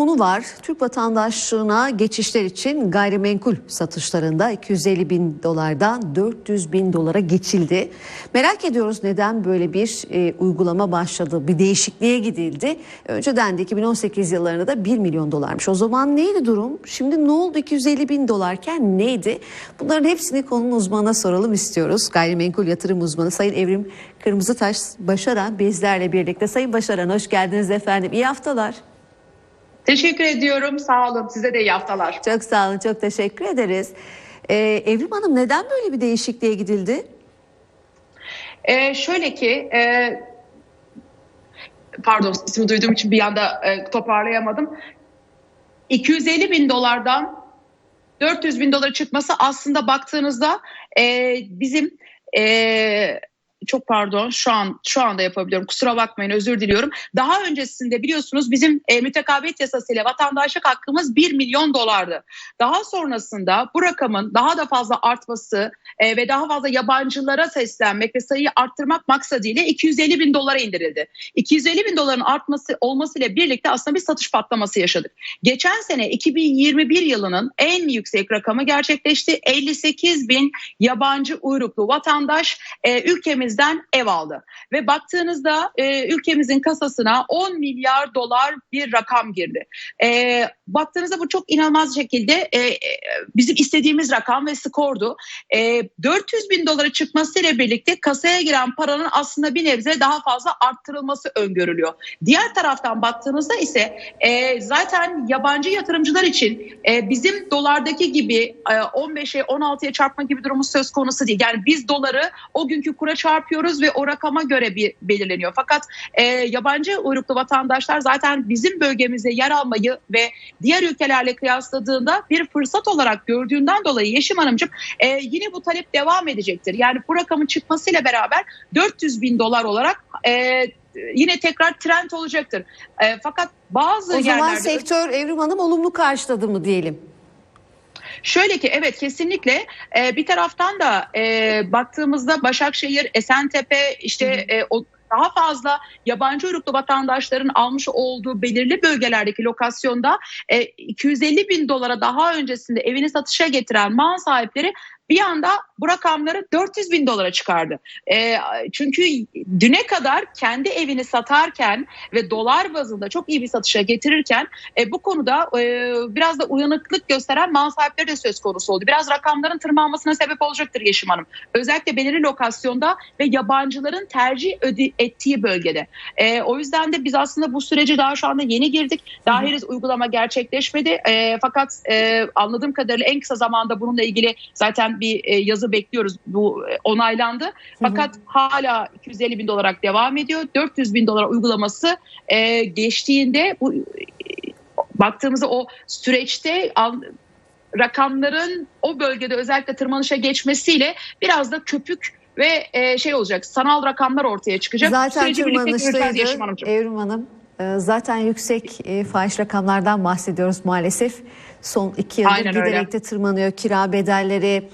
konu var. Türk vatandaşlığına geçişler için gayrimenkul satışlarında 250 bin dolardan 400 bin dolara geçildi. Merak ediyoruz neden böyle bir e, uygulama başladı, bir değişikliğe gidildi. Önceden de 2018 yıllarında da 1 milyon dolarmış. O zaman neydi durum? Şimdi ne oldu 250 bin dolarken neydi? Bunların hepsini konunun uzmanına soralım istiyoruz. Gayrimenkul yatırım uzmanı Sayın Evrim Kırmızıtaş Başaran bizlerle birlikte. Sayın Başaran hoş geldiniz efendim. İyi haftalar. Teşekkür ediyorum. Sağ olun. Size de iyi haftalar. Çok sağ olun. Çok teşekkür ederiz. Ee, Evrim Hanım neden böyle bir değişikliğe gidildi? Ee, şöyle ki e, pardon ismi duyduğum için bir anda e, toparlayamadım. 250 bin dolardan 400 bin dolara çıkması aslında baktığınızda e, bizim e, çok pardon şu an şu anda yapabiliyorum kusura bakmayın özür diliyorum. Daha öncesinde biliyorsunuz bizim e, mütekabet yasasıyla vatandaşlık hakkımız 1 milyon dolardı. Daha sonrasında bu rakamın daha da fazla artması e, ve daha fazla yabancılara seslenmek ve sayıyı arttırmak maksadıyla 250 bin dolara indirildi. 250 bin doların artması olmasıyla birlikte aslında bir satış patlaması yaşadık. Geçen sene 2021 yılının en yüksek rakamı gerçekleşti. 58 bin yabancı uyruklu vatandaş e, ülkemiz ülkemizden ev aldı. Ve baktığınızda e, ülkemizin kasasına 10 milyar dolar bir rakam girdi. E, baktığınızda bu çok inanılmaz şekilde e, bizim istediğimiz rakam ve skordu. E, 400 bin dolara çıkmasıyla birlikte kasaya giren paranın aslında bir nebze daha fazla arttırılması öngörülüyor. Diğer taraftan baktığınızda ise e, zaten yabancı yatırımcılar için e, bizim dolardaki gibi e, 15'e 16'ya çarpma gibi durumu söz konusu değil. Yani biz doları o günkü kura çarp çarpıyoruz ve o rakama göre bir belirleniyor. Fakat e, yabancı uyruklu vatandaşlar zaten bizim bölgemizde yer almayı ve diğer ülkelerle kıyasladığında bir fırsat olarak gördüğünden dolayı Yeşim Hanımcığım e, yine bu talep devam edecektir. Yani bu rakamın çıkmasıyla beraber 400 bin dolar olarak e, yine tekrar trend olacaktır. E, fakat bazı o zaman yerlerde... sektör Evrim Hanım olumlu karşıladı mı diyelim? Şöyle ki evet kesinlikle e, bir taraftan da e, baktığımızda Başakşehir, Esentepe işte e, o daha fazla yabancı uyruklu vatandaşların almış olduğu belirli bölgelerdeki lokasyonda e, 250 bin dolara daha öncesinde evini satışa getiren mal sahipleri bir anda bu rakamları 400 bin dolara çıkardı. E, çünkü düne kadar kendi evini satarken ve dolar bazında çok iyi bir satışa getirirken e, bu konuda e, biraz da uyanıklık gösteren mal sahipleri de söz konusu oldu. Biraz rakamların tırmanmasına sebep olacaktır Yeşim Hanım. Özellikle belirli lokasyonda ve yabancıların tercih ettiği bölgede. E, o yüzden de biz aslında bu süreci daha şu anda yeni girdik. Daha henüz uygulama gerçekleşmedi. E, fakat e, anladığım kadarıyla en kısa zamanda bununla ilgili zaten bir e, yazı bekliyoruz. Bu e, onaylandı. Fakat hı hı. hala 250 bin dolar devam ediyor. 400 bin dolar uygulaması e, geçtiğinde bu baktığımızda o süreçte rakamların o bölgede özellikle tırmanışa geçmesiyle biraz da köpük ve şey olacak sanal rakamlar ortaya çıkacak. Zaten tırmanıştaydı Evrim Hanım. Zaten yüksek fahiş rakamlardan bahsediyoruz maalesef. Son iki yıldır Aynen giderek öyle. de tırmanıyor. Kira bedelleri,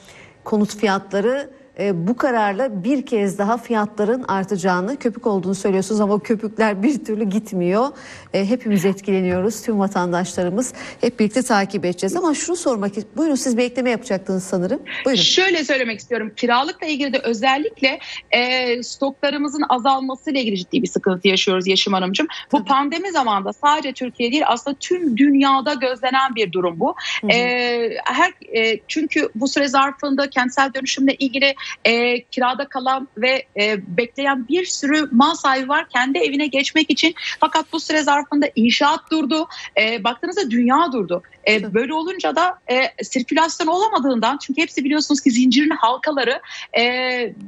konut fiyatları e, bu kararla bir kez daha fiyatların artacağını, köpük olduğunu söylüyorsunuz ama köpükler bir türlü gitmiyor. E, hepimiz etkileniyoruz, tüm vatandaşlarımız hep birlikte takip edeceğiz. Ama şunu sormak istiyorum, buyurun siz bir ekleme yapacaktınız sanırım. Buyurun. Şöyle söylemek istiyorum, kiralıkla ilgili de özellikle e, stoklarımızın azalmasıyla ilgili ciddi bir sıkıntı yaşıyoruz Yeşim Hanımcığım. Bu Tabii. pandemi zamanında sadece Türkiye değil aslında tüm dünyada gözlenen bir durum bu. E, her e, Çünkü bu süre zarfında kentsel dönüşümle ilgili e, kirada kalan ve e, bekleyen bir sürü mal sahibi var kendi evine geçmek için. Fakat bu süre zarfında inşaat durdu. E, baktığınızda dünya durdu. E, böyle olunca da e, sirkülasyon olamadığından çünkü hepsi biliyorsunuz ki zincirin halkaları e,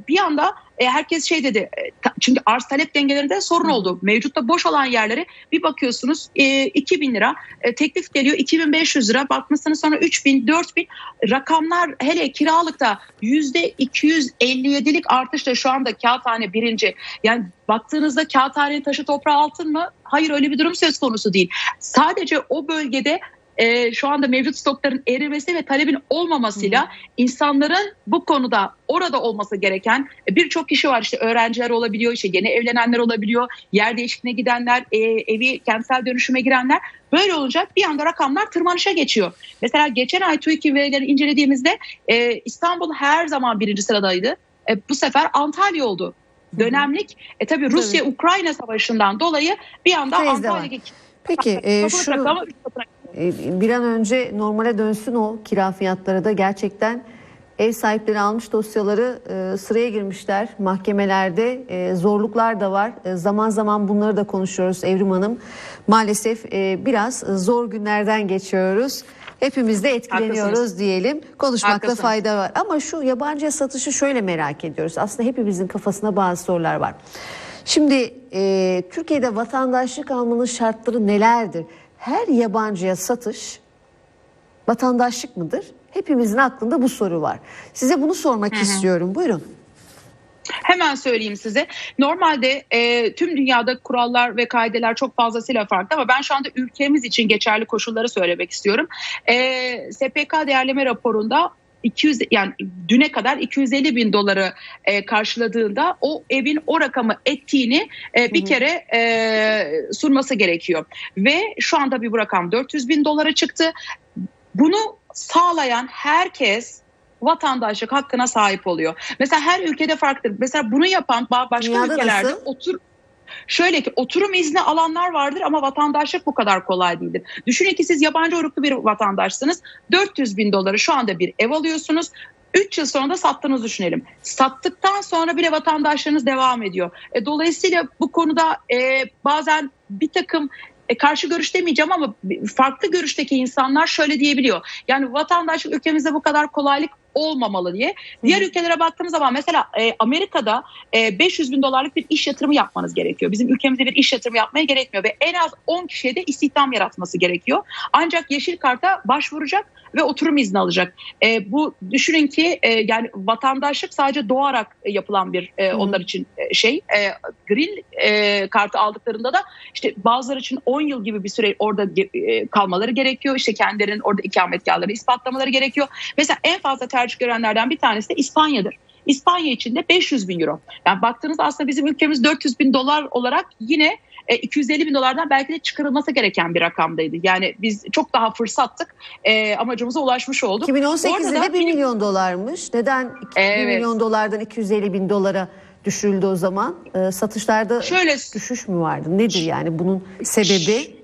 bir anda e, herkes şey dedi e, çünkü arz talep dengelerinde sorun oldu. Mevcutta boş olan yerleri bir bakıyorsunuz e, 2000 lira e, teklif geliyor 2500 lira bakmışsınız sonra 3000 4000 rakamlar hele kiralıkta yüzde 257'lik artışla şu anda kağıthane birinci yani baktığınızda kağıthane taşı toprağı altın mı? Hayır öyle bir durum söz konusu değil. Sadece o bölgede e, şu anda mevcut stokların erimesi ve talebin olmamasıyla insanların bu konuda orada olması gereken e, birçok kişi var. İşte öğrenciler olabiliyor, işte yeni evlenenler olabiliyor, yer değişikliğine gidenler, e, evi kentsel dönüşüme girenler. Böyle olunca bir anda rakamlar tırmanışa geçiyor. Mesela geçen ay TÜİK'in verilerini incelediğimizde e, İstanbul her zaman birinci sıradaydı. E, bu sefer Antalya oldu. Dönemlik. E tabii Rusya-Ukrayna savaşından dolayı bir anda. Antalya'daki Peki e, şu rakamı üç katına e, bir an önce normale dönsün o kira fiyatları da. Gerçekten ev sahipleri almış dosyaları e, sıraya girmişler. Mahkemelerde e, zorluklar da var. E, zaman zaman bunları da konuşuyoruz Evrim Hanım. Maalesef biraz zor günlerden geçiyoruz. Hepimiz de etkileniyoruz Haklısınız. diyelim. Konuşmakta Haklısınız. fayda var. Ama şu yabancıya satışı şöyle merak ediyoruz. Aslında hepimizin kafasında bazı sorular var. Şimdi e, Türkiye'de vatandaşlık almanın şartları nelerdir her yabancıya satış vatandaşlık mıdır? Hepimizin aklında bu soru var. Size bunu sormak istiyorum. Buyurun. Hemen söyleyeyim size. Normalde e, tüm dünyada kurallar ve kaideler çok fazlasıyla farklı ama ben şu anda ülkemiz için geçerli koşulları söylemek istiyorum. E, SPK değerleme raporunda 200 yani düne kadar 250 bin doları e, karşıladığında o evin o rakamı ettiğini e, bir kere e, sunması gerekiyor ve şu anda bir bu rakam 400 bin dolara çıktı. Bunu sağlayan herkes vatandaşlık hakkına sahip oluyor. Mesela her ülkede farklıdır. Mesela bunu yapan ba- başka Dünyada ülkelerde nasıl? otur Şöyle ki oturum izni alanlar vardır ama vatandaşlık bu kadar kolay değildir. Düşünün ki siz yabancı uyruklu bir vatandaşsınız. 400 bin doları şu anda bir ev alıyorsunuz. 3 yıl sonra da sattığınızı düşünelim. Sattıktan sonra bile vatandaşlarınız devam ediyor. E, dolayısıyla bu konuda e, bazen bir takım e, karşı görüş demeyeceğim ama farklı görüşteki insanlar şöyle diyebiliyor. Yani vatandaşlık ülkemizde bu kadar kolaylık olmamalı diye. Diğer ülkelere baktığımız zaman mesela e, Amerika'da e, 500 bin dolarlık bir iş yatırımı yapmanız gerekiyor. Bizim ülkemizde bir iş yatırımı yapmaya gerekmiyor ve en az 10 kişiye de istihdam yaratması gerekiyor. Ancak yeşil karta başvuracak ve oturum izni alacak. E, bu düşünün ki e, yani vatandaşlık sadece doğarak e, yapılan bir e, onlar için e, şey. E, green e, kartı aldıklarında da işte bazıları için 10 yıl gibi bir süre orada e, kalmaları gerekiyor. İşte kendilerinin orada ikametgahlarını ispatlamaları gerekiyor. Mesela en fazla tercih görenlerden bir tanesi de İspanya'dır. İspanya için de 500 bin euro. Yani baktığınızda aslında bizim ülkemiz 400 bin dolar olarak yine e, 250 bin dolardan belki de çıkarılması gereken bir rakamdaydı. Yani biz çok daha fırsattık e, amacımıza ulaşmış olduk. 2018'de Orada de da 1 benim- milyon dolarmış. Neden 1 Evet. milyon dolardan 250 bin dolara düşürüldü o zaman? Ee, satışlarda Şöyle düşüş mü vardı? Nedir yani bunun sebebi?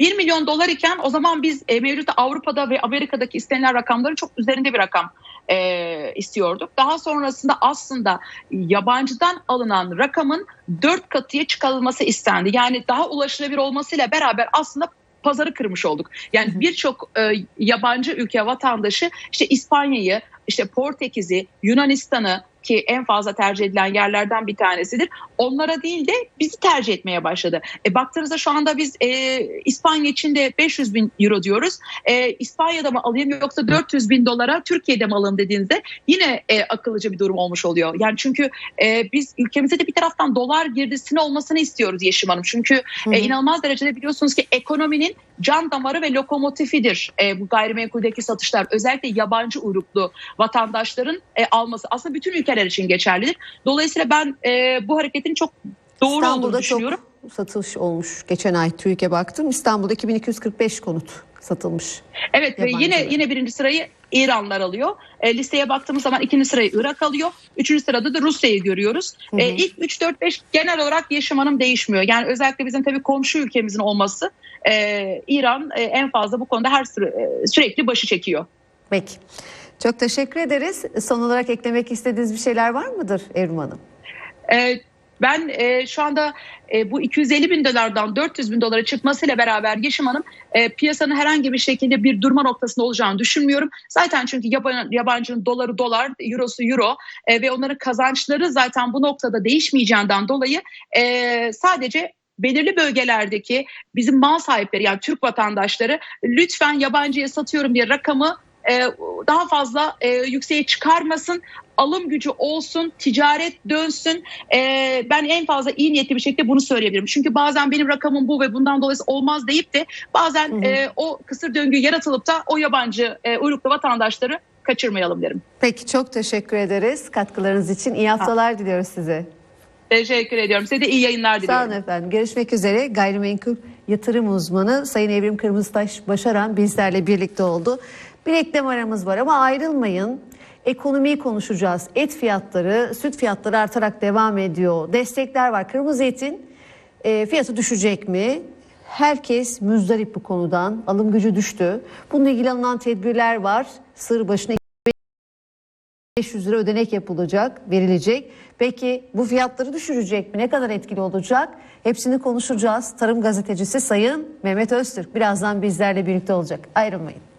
1 milyon dolar iken o zaman biz e, mevcut Avrupa'da ve Amerika'daki istenilen rakamların çok üzerinde bir rakam e, istiyorduk. Daha sonrasında aslında yabancıdan alınan rakamın 4 katıya çıkarılması istendi. Yani daha ulaşılabilir olmasıyla beraber aslında pazarı kırmış olduk. Yani birçok e, yabancı ülke vatandaşı işte İspanya'yı, işte Portekiz'i, Yunanistan'ı ki en fazla tercih edilen yerlerden bir tanesidir. Onlara değil de bizi tercih etmeye başladı. E, baktığınızda şu anda biz e, İspanya için de 500 bin euro diyoruz. E, İspanya'da mı alayım yoksa 400 bin dolara Türkiye'de mi alayım dediğinizde yine e, akıllıca bir durum olmuş oluyor. Yani çünkü e, biz ülkemize de bir taraftan dolar girdisini olmasını istiyoruz Yeşim Hanım. Çünkü Hı hı. e, inanılmaz derecede biliyorsunuz ki ekonominin can damarı ve lokomotifidir e, bu gayrimenkuldeki satışlar. Özellikle yabancı uyruklu vatandaşların e, alması aslında bütün ülkeler için geçerlidir. Dolayısıyla ben e, bu hareketin çok doğru olduğunu İstanbul'da düşünüyorum. çok satış olmuş. Geçen ay TÜİK'e baktım. İstanbul'da 2245 konut satılmış. Evet ve Yabancı. yine yine birinci sırayı İranlar alıyor. E, listeye baktığımız zaman ikinci sırayı Irak alıyor. Üçüncü sırada da Rusya'yı görüyoruz. Hı hı. E, ilk 3 4 5 genel olarak Yeşim Hanım değişmiyor. Yani özellikle bizim tabii komşu ülkemizin olması e, İran e, en fazla bu konuda her süre, e, sürekli başı çekiyor. Peki. Çok teşekkür ederiz. Son olarak eklemek istediğiniz bir şeyler var mıdır Evrim Hanım? E, ben e, şu anda e, bu 250 bin dolardan 400 bin dolara çıkmasıyla beraber Yeşim Hanım e, piyasanın herhangi bir şekilde bir durma noktasında olacağını düşünmüyorum. Zaten çünkü yabancı, yabancının doları dolar, eurosu euro e, ve onların kazançları zaten bu noktada değişmeyeceğinden dolayı e, sadece belirli bölgelerdeki bizim mal sahipleri yani Türk vatandaşları lütfen yabancıya satıyorum diye rakamı e, daha fazla e, yükseğe çıkarmasın. Alım gücü olsun, ticaret dönsün. E, ben en fazla iyi niyetli bir şekilde bunu söyleyebilirim. Çünkü bazen benim rakamım bu ve bundan dolayı olmaz deyip de bazen Hı hı. e, o kısır döngü yaratılıp da o yabancı e, uyruklu vatandaşları kaçırmayalım derim. Peki çok teşekkür ederiz katkılarınız için. İyi haftalar diliyoruz size. Teşekkür ediyorum. Size de iyi yayınlar diliyorum. Sağ olun efendim. Görüşmek üzere. Gayrimenkul yatırım uzmanı Sayın Evrim Kırmızıtaş Başaran bizlerle birlikte oldu. Bir reklam aramız var ama ayrılmayın. Ekonomiyi konuşacağız. Et fiyatları, süt fiyatları artarak devam ediyor. Destekler var. Kırmızı etin e, fiyatı düşecek mi? Herkes müzdarip bu konudan. Alım gücü düştü. Bununla ilgili alınan tedbirler var. Sığır başına 500 lira ödenek yapılacak, verilecek. Peki bu fiyatları düşürecek mi? Ne kadar etkili olacak? Hepsini konuşacağız. Tarım gazetecisi Sayın Mehmet Öztürk birazdan bizlerle birlikte olacak. Ayrılmayın.